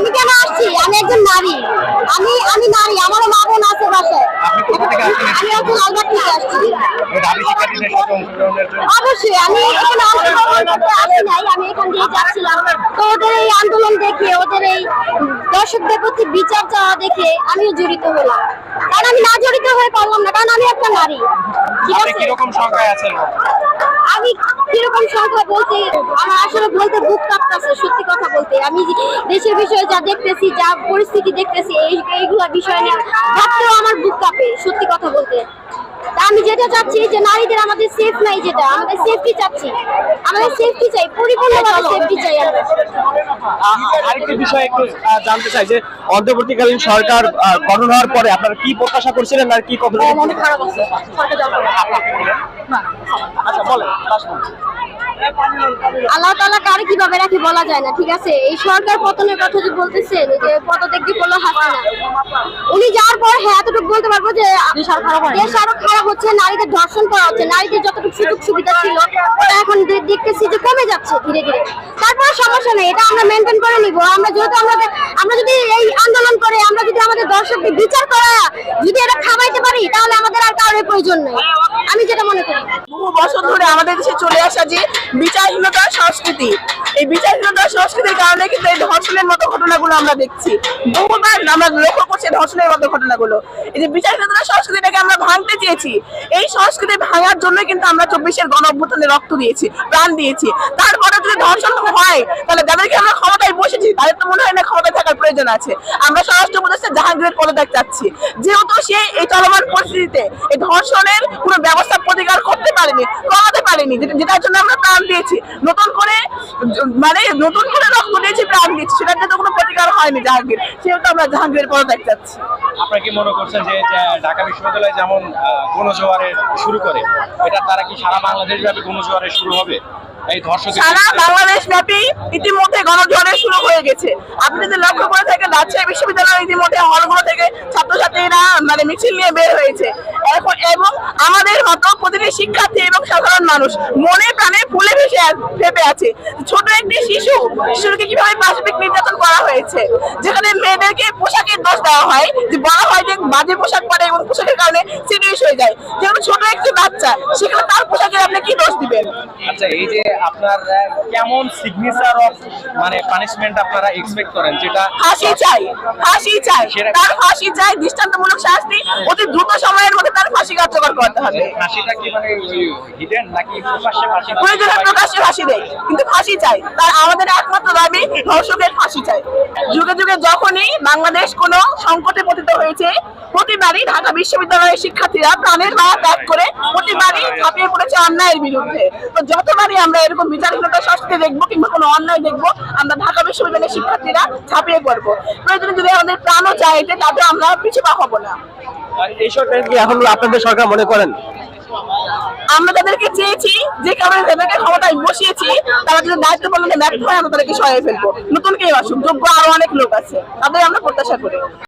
আমি কেন আসছি? আমি একজন নারী। আমি আমি নারী আমারও মা বোন আছে বাসায়? আমি হচ্ছে লালবাগ থেকে আসছি। অবশ্যই আমি এখানে অংশগ্রহণ করতে আসি নাই আমি এখান দিয়ে যাচ্ছিলাম। তো ওদের এই আন্দোলন দেখে ওদের এই দর্শকদের প্রতি বিচার চাওয়া দেখে আমিও জড়িত হলাম। কারণ আমি না জড়িত হয়ে পারলাম না কারণ আমি একটা নারী। ঠিক আছে? কীরকম সংখ্যায় আছেন? আমি কীরকম সংখ্যা বলতে আমার আসলে বলতে বুক কাঁপতেছে সত্যি কথা বলতে আমি দেশের বিষয়ে যা দেখতেছি যা পরিস্থিতি দেখতেছি এই এইগুলা বিষয় নিয়ে ভাবতেও আমার বুক কাঁপে সত্যি কথা বলতে। আমি যেটা চাচ্ছি যে নারীদের আমাদের সেফ নাই যেটা আমাদের সেফটি চাচ্ছি। আমাদের সেফটি চাই পরিপূর্ণভাবে সেফটি চাই আরেকটি বিষয় একটু জানতে চাই যে অন্তর্বর্তীকালীন সরকার গঠন হওয়ার পরে আপনারা কি প্রত্যাশা করছিলেন আর কি কখন খারাপ আছে। সরকার। আচ্ছা বলেন। আল্লাহ তাআলা কার কীভাবে রাখি বলা যায় না ঠিক আছে? এই সরকার পতনের কথা যে বলতেছেন যে পদত্যাগী করল হাসিনা। উনি যাওয়ার পর হ্যাঁ এতটুকু বলতে পারব যে দেশ আরও খারাপ হচ্ছে নারীদের ধর্ষণ করা হচ্ছে নারীদের যতটুকু সুযোগ সুবিধা ছিল ওটা এখন দেখতেছি যে কমে যাচ্ছে ধীরে ধীরে। তারপরে সমস্যা নেই এটা আমরা মেনটেন করে নিব। আমরা যেহেতু আমাদের আমরা যদি এই আন্দোলন করে আমরা যদি আমাদের দর্শকদের বিচার করা যদি এটা খামাইতে পারি তাহলে আমাদের আর কারোর প্রয়োজন নেই। আমি যেটা মনে করি। বছর ধরে আমাদের দেশে চলে আসা যে বিচারহীনতার সংস্কৃতি, এই বিচারহীনতার সংস্কৃতির কারণে কিন্তু এই ধর্ষণের মতো ঘটনাগুলো আমরা দেখছি। বহুবার আমরা লক্ষ্য করছি ধর্ষণের মতো ঘটনাগুলো। এই যে বিচারহীনতার সংস্কৃতিটাকে আমরা ভাঙতে চেয়েছি, এই সংস্কৃতি ভাঙার জন্য কিন্তু আমরা চব্বিশের গণ অভ্যুত্থানে রক্ত দিয়েছি, প্রাণ দিয়েছি। তারপরে যদি ধর্ষণ হয়, তাহলে যাদেরকে আমরা ক্ষমতায় বসেছি, তাদের তো মনে হয় না ক্ষমতায় থাকার প্রয়োজন আছে। আমরা স্বরাষ্ট্র উপদেষ্টা জাহাঙ্গীরের পদত্যাগ চাচ্ছি। যেহেতু সে এই চলমান পরিস্থিতিতে এই ধর্ষণের কোনো ব্যবস্থা, প্রতিকার করতে পারেনি কমাতে পারেনি। যেটার জন্য আমরা প্রাণ দিয়েছি। নতুন করে মানে নতুন করে রক্ত দিয়েছি প্রাণ দিয়েছি। সেটার জন্য কোনো প্রতিকার হয়নি জাহাঙ্গীর। সেহেতু আমরা জাহাঙ্গীরের পদত্যাগ চাচ্ছি। আপনারা কি মনে করছেন যে ঢাকা বিশ্ববিদ্যালয় যেমন গণজোয়ারের শুরু করে এটা তারা কি সারা বাংলাদেশ ব্যাপী গণজোয়ারের শুরু হবে? এই ধর্ষক সারা বাংলাদেশ ব্যাপী ইতিমধ্যে হয়ে গেছে। আপনি যদি লক্ষ্য করে থাকেন, রাজশাহী বিশ্ববিদ্যালয় ইতিমধ্যে হলগুলো থেকে ছাত্রছাত্রীরা মানে মিছিল নিয়ে বের হয়েছে। এখন এবং আমাদের মতো প্রতিটি শিক্ষার্থী এবং সাধারণ মানুষ মনে প্রাণে ফুলে ভেসে ফেপে আছে। ছোট একটি শিশু শিশুকে কীভাবে পাশবিক নির্যাতন করা হয়েছে? যেখানে মেয়েদেরকে পোশাকের দোষ দেওয়া হয়, যে বলা হয় যে বাজে পোশাক পরে এবং পোশাকের কারণে সিরিয়াস হয়ে যায়। যেখানে ছোট একটি বাচ্চা, সেখানে তার পোশাকের আপনি কি দোষ আচ্ছা এই যে আপনার কেমন সিগনেচার অফ মানে পানিশমেন্ট আপনারা এক্সপেক্ট করেন? যেটা ফাঁসি চাই ফাঁসি চাই। তার ফাঁসি চাই দৃষ্টান্তমূলক শাস্তি অতি দ্রুত সময়ের মধ্যে তার ফাঁসি কার্যকর করতে হবে। ফাঁসিটা কি মানে হিডেন নাকি প্রকাশ্যে ফাঁসি প্রয়োজনে প্রকাশ্যে ফাঁসি দেয় কিন্তু ফাঁসি চাই। তার আমাদের একমাত্র দাবি ধর্ষকের ফাঁসি চাই। যুগে যুগে যখনই বাংলাদেশ কোনো সংকটে পতিত হয়েছে প্রতিবারই ঢাকা বিশ্ববিদ্যালয়ের শিক্ষার্থীরা প্রাণের মায়া ত্যাগ করে প্রতিবারই ঝাঁপিয়ে পড়েছে অন্যায়ের বিরুদ্ধে। তো যতবারই আমরা এরকম বিচারহীনতা সংস্কৃতি দেখব কিংবা কোনো অন্যায় দেখব আমরা ঢাকা বিশ্ববিদ্যালয়ের শিক্ষার্থীরা ঝাঁপিয়ে পড়ব। প্রয়োজনে যদি আমাদের প্রাণও চাইতে তাতে আমরা পিছু পা হব না। এই সরকার কি এখন আপনাদের সরকার মনে করেন? আমরা তাদেরকে চেয়েছি যে কারণে তাদেরকে ক্ষমতায় বসিয়েছি তারা যদি দায়িত্ব পালনে ব্যর্থ হয় আমরা তাদেরকে সহায় ফেলব। নতুন কেউ আসুক যোগ্য আরও অনেক লোক আছে তাদের আমরা প্রত্যাশা করি।